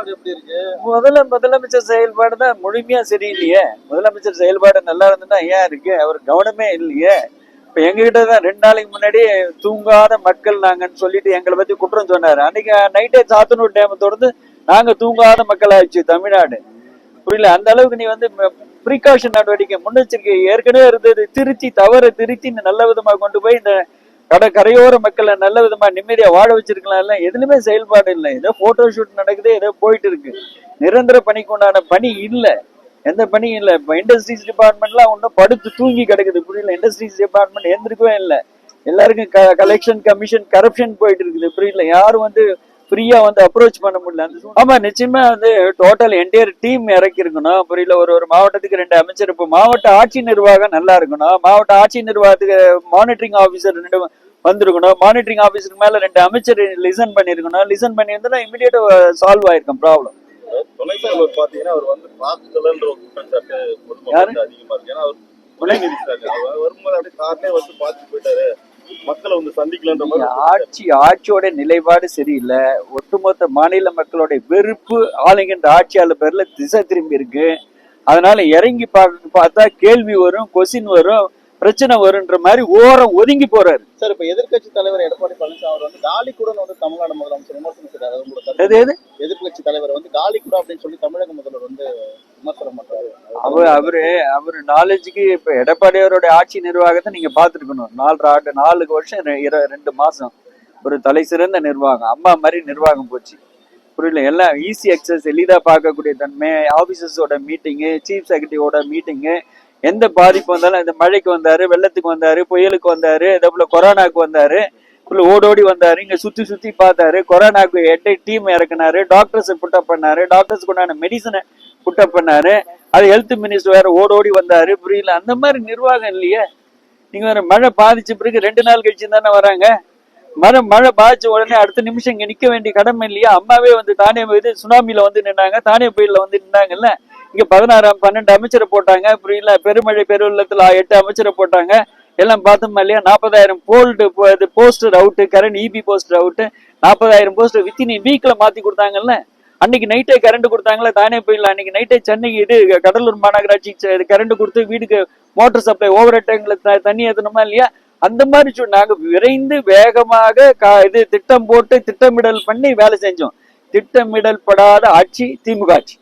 செயல்பாடு எப்படி இருக்கு? முதல்ல முதலமைச்சர் செயல்பாடு தான் முழுமையா சரியில்லையே. முதலமைச்சர் செயல்பாடு நல்லா இருந்ததுன்னா ஏன் இருக்கு? அவர் கவனமே இல்லையே. இப்ப எங்ககிட்ட தான் ரெண்டு நாளைக்கு முன்னாடி தூங்காத மக்கள் நாங்கன்னு சொல்லிட்டு எங்களை பத்தி குற்றம் சொன்னாரு. அன்னைக்கு நைட்டே சாத்தனூர் டேம் திறந்து நாங்க தூங்காத மக்கள் ஆயிடுச்சு தமிழ்நாடு. புரியல? அந்த அளவுக்கு நீ வந்து ப்ரிகாஷன் நடவடிக்கை முன்னெச்சரிக்கை ஏற்கனவே இருந்தது. திருத்தி தவற திருத்தி நல்ல விதமா கொண்டு போய் இந்த கட கரையோர மக்களை நல்ல விதமா நிம்மதியா வாழ வச்சிருக்கலாம். இல்ல எதுலயுமே செயல்பாடு இல்லை. ஏதோ போட்டோ ஷூட் நடக்குது ஏதோ போயிட்டு இருக்கு. நிரந்தர பணிக்கு உண்டான பணி இல்லை. எந்த பணியும் இல்லை. இப்ப இண்டஸ்ட்ரீஸ் டிபார்ட்மெண்ட்லாம் ஒன்றும் படுத்து தூங்கி கிடக்குது. புரியல? இண்டஸ்ட்ரீஸ் டிபார்ட்மெண்ட் எந்திருக்கவே இல்லை. எல்லாருக்கும் கலெக்ஷன் கமிஷன் கரப்ஷன் போயிட்டு இருக்குது. புரியல? யாரும் வந்து ஃப்ரீயா வந்து அப்ரோச் பண்ண முடியல. ஆமா நிச்சயமா வந்து டோட்டல் என்டையர் டீம் இறக்கி இருக்கணும். புரியல ஒரு ஒரு மாவட்டத்துக்கு ரெண்டு அமைச்சர். இப்போ மாவட்ட ஆட்சி நிர்வாகம் நல்லா இருக்கணும். மாவட்ட ஆட்சி நிர்வாகத்துக்கு மானிட்டரிங் ஆபீசர் ரெண்டு வந்திருக்கணும். மானிட்டரிங் ஆபீசருக்கு மேல ரெண்டு அமைச்சர் லிசன் பண்ணிருக்கணும் லிசன் பண்ணி இருந்தா இமிடியேட்டா சால்வ் ஆயிருக்கும் ப்ராப்ளம் துணைத் தலைவர் பாத்தீங்கன்னா அவர் வந்து பார்க்கலன்ற ஒரு குற்றச்சாட்டு? பொதுமக்கள் அதிகமா இருக்கு. ஏன்னா அவர் துணை வரும்போது அப்படியே கார்லயே வந்து பார்த்து போயிட்டாரு. மக்களை வந்து சந்திக்கலன்ற மாதிரி ஆட்சி ஆட்சியோட நிலைப்பாடு சரியில்லை. ஒட்டுமொத்த மாநில மக்களுடைய வெறுப்பு ஆளுங்கின்ற ஆட்சியாளர் பேர்ல திசை திரும்பி இருக்கு. அதனால இறங்கி பார்க்க பார்த்தா கேள்வி வரும் கொஸ்டின் வரும் பிரச்சனை வரும்ன்ற மாதிரி ஓரம் ஒதுங்கி போறாரு. சார் இப்ப எதிர்க்கட்சி தலைவர் எடப்பாடி பழனிசாமி அவர் வந்து காலி கூட வந்து தமிழ்நாடு முதலமைச்சர் விமர்சனம் செய்றாரு. அது உங்களோட கருத்து? எது எது? எதிர்க்கட்சி தலைவர் வந்து காலி கூட அப்படின்னு சொல்லி தமிழக முதல்வர் வந்து விமர்சனம் அவர் அவரு அவரு நாலேஜுக்கு இப்ப எடப்பாடியாரோட ஆட்சி நிர்வாகத்தை நீங்க பாத்துருக்கணும் நாலு ஆண்டு நாலு வருஷம் ரெண்டு மாசம். ஒரு தலை சிறந்த நிர்வாகம் அம்மா மாதிரி நிர்வாகம் போச்சு. புரியல? எல்லாம் ஈஸி அக்சஸ் எளிதா பார்க்கக்கூடிய தன்மை ஆபீசர்ஸோட மீட்டிங்கு சீஃப் செக்ரட்டரியோட மீட்டிங்கு எந்த பாதிப்பு வந்தாலும் இந்த மழைக்கு வந்தாரு வெள்ளத்துக்கு வந்தாரு புயலுக்கு வந்தாரு இதே போல கொரோனாக்கு வந்தாரு full ஓடோடி வந்தாரு இங்க சுத்தி சுத்தி பார்த்தாரு கொரோனாக்கு எட்டு டீம் இறக்குனாரு டாக்டர்ஸ் புட்டப் பண்ணாரு டாக்டர்ஸ்க்கு உண்டான மெடிசனை புட்டப் பண்ணாரு. அது ஹெல்த் மினிஸ்டர் வேற ஓடோடி வந்தாரு. புரியல. அந்த மாதிரி நிர்வாகம் இல்லையே. நீங்க வேற மழை பாதிச்ச பிறகு ரெண்டு நாள் கழிச்சு தானே வராங்க. மழை மழை பாதிச்ச உடனே அடுத்த நிமிஷம் இங்க நிக்க வேண்டிய கடமை இல்லையா? அம்மாவே வந்து தானே இது சுனாமில வந்து நின்னாங்க. தானே புயல்ல வந்து நின்னாங்கல்ல. இங்க பதினாறாம் பன்னெண்டு அமைச்சரை போட்டாங்க. புரியல. பெருமழை பெருவெள்ளத்துல எட்டு அமைச்சரை போட்டாங்க. எல்லாம் பார்த்தோம் இல்லையா? நாற்பதாயிரம் bold poster out current EB poster out நாற்பதாயிரம் போஸ்டர் வித்தின் வீக்ல மாத்தி கொடுத்தாங்கல்ல. அன்னைக்கு நைட்டே கரண்ட் கொடுத்தாங்களே தானே போயிடலாம். அன்னைக்கு நைட்டே சென்னைக்கு இது கடலூர் மாநகராட்சி கரண்ட் கொடுத்து வீடுக்கு மோட்டர் சப்ளை ஓவர் ஹெட்டங்களை தண்ணி ஏற்றணுமா இல்லையா? அந்த மாதிரி சொல்லி நாங்க விரைந்து வேகமாக கா- இது திட்டம் போட்டு திட்டமிடல் பண்ணி வேலை செஞ்சோம். திட்டமிடல் படாத ஆட்சி திமுக ஆட்சி.